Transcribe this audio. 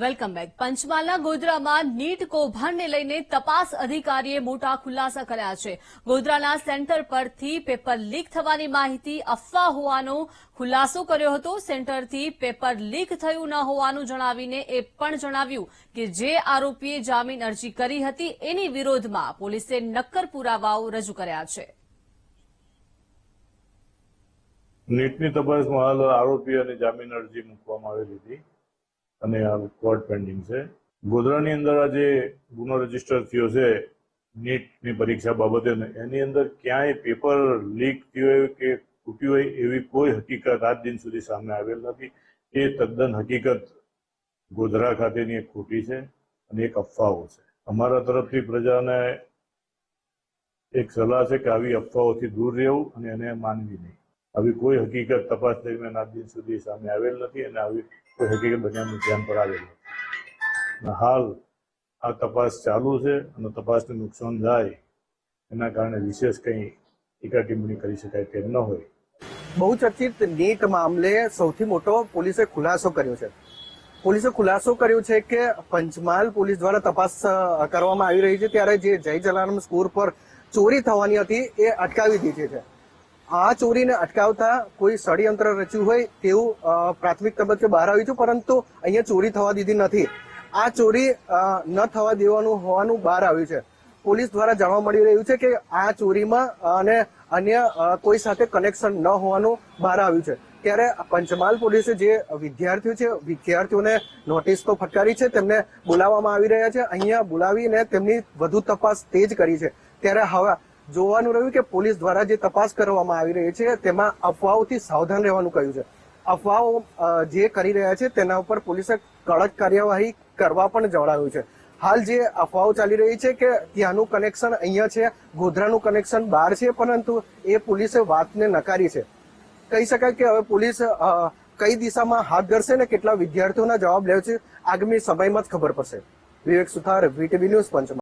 Welcome back. પંચમહાલના ગોધરામાં NEET કૌભાંડને લઈને તપાસ અધિકારીએ મોટા ખુલાસા કર્યા છે. ગોધરાના સેન્ટર પરથી પેપર લીક થવાની માહિતી અફવા હોવાનો ખુલાસો કર્યો હતો. સેન્ટરથી પેપર લીક થયું ન હોવાનું જણાવીને એ પણ જણાવ્યું કે જે આરોપીએ જામીન અરજી કરી હતી એની વિરોધમાં પોલીસે નક્કર પુરાવાઓ રજૂ કર્યા છે. નીટની તપાસમાં હાલ આરોપી જામીન અરજી મૂકવામાં આવેલી હતી. અને આ કોર્ટ પેન્ડિંગ છે. ગોધરાની અંદર આજે ગુનો રજિસ્ટર થયો છે, નીટની પરીક્ષા બાબતે એની અંદર ક્યાંય પેપર લીક થયું હોય કે તૂટ્યું હોય એવી કોઈ હકીકત આજ દિન સુધી સામે આવેલ નથી. એ તદ્દન હકીકત ગોધરા ખાતેની એક ખોટી છે અને એક અફવાઓ છે. અમારા તરફથી પ્રજાને એક સલાહ છે કે આવી અફવાઓથી દૂર રહેવું અને એને માનવી નહીં. આવી કોઈ હકીકત તપાસ દરમિયાન આજ સુધી સામે આવેલ નથી અને આવી કોઈ હકીકત બધાનું ધ્યાન પર આવેલ નથી. હાલ આ તપાસ ચાલુ છે અને તપાસને નુકસાન થાય એના કારણે વિશેષ કંઈ ટીકા ટિપ્પણી કરી શકાય તેમ ન હોય. બહુ ચર્ચિત નીટ મામલે સૌથી મોટો પોલીસે ખુલાસો કર્યો છે. પોલીસે ખુલાસો કર્યો છે કે પંચમહાલ પોલીસ દ્વારા તપાસ કરવામાં આવી રહી છે ત્યારે જે જય જલારામ સ્કોર પર ચોરી થવાની હતી એ અટકાવી દીધી છે. આ ચોરીને અટકાવતા કોઈ ષડયંત્ર રચ્યું હોય તેવું પ્રાથમિક તબક્કે બહાર આવ્યું છે પરંતુ અહીંયા ચોરી થવા દીધી નથી. આ ચોરી ન થવા દેવાનું હોવાનું બહાર આવ્યું છે. પોલીસ દ્વારા જાણવા મળી રહ્યું છે કે આ ચોરીમાં, અને અન્ય કોઈ સાથે કનેક્શન ન હોવાનું બહાર આવ્યું છે. ત્યારે પંચમહાલ પોલીસે જે વિદ્યાર્થીઓ છે, વિદ્યાર્થીઓને નોટિસ તો ફટકારી છે, તેમને બોલાવવામાં આવી રહ્યા છે. અહીંયા બોલાવીને તેમની વધુ તપાસ તેજ કરી છે. ત્યારે હવે જોવાનું રહ્યું કે પોલીસ દ્વારા જે તપાસ કરવામાં આવી રહી છે, તેમાં અફવાઓથી સાવધાન રહેવાનું કહ્યું છે. અફવાઓ જે કરી રહ્યા છે, તેના ઉપર પોલીસે કડક કાર્યવાહી કરવા પણ જણાવ્યું છે. હાલ જે અફવાઓ ચાલી રહી છે કે ત્યાંનું કનેક્શન અહીંયા છે, ગોધરાનું કનેક્શન બહાર છે, પરંતુ એ પોલીસે વાતને નકારી છે. કહી શકાય કે હવે પોલીસ કઈ દિશામાં હાથ ધરશે ને કેટલા વિદ્યાર્થીઓના જવાબ લે છે, આગામી સમયમાં જ ખબર પડશે. Vivek Suthar VTV News Panchmahal.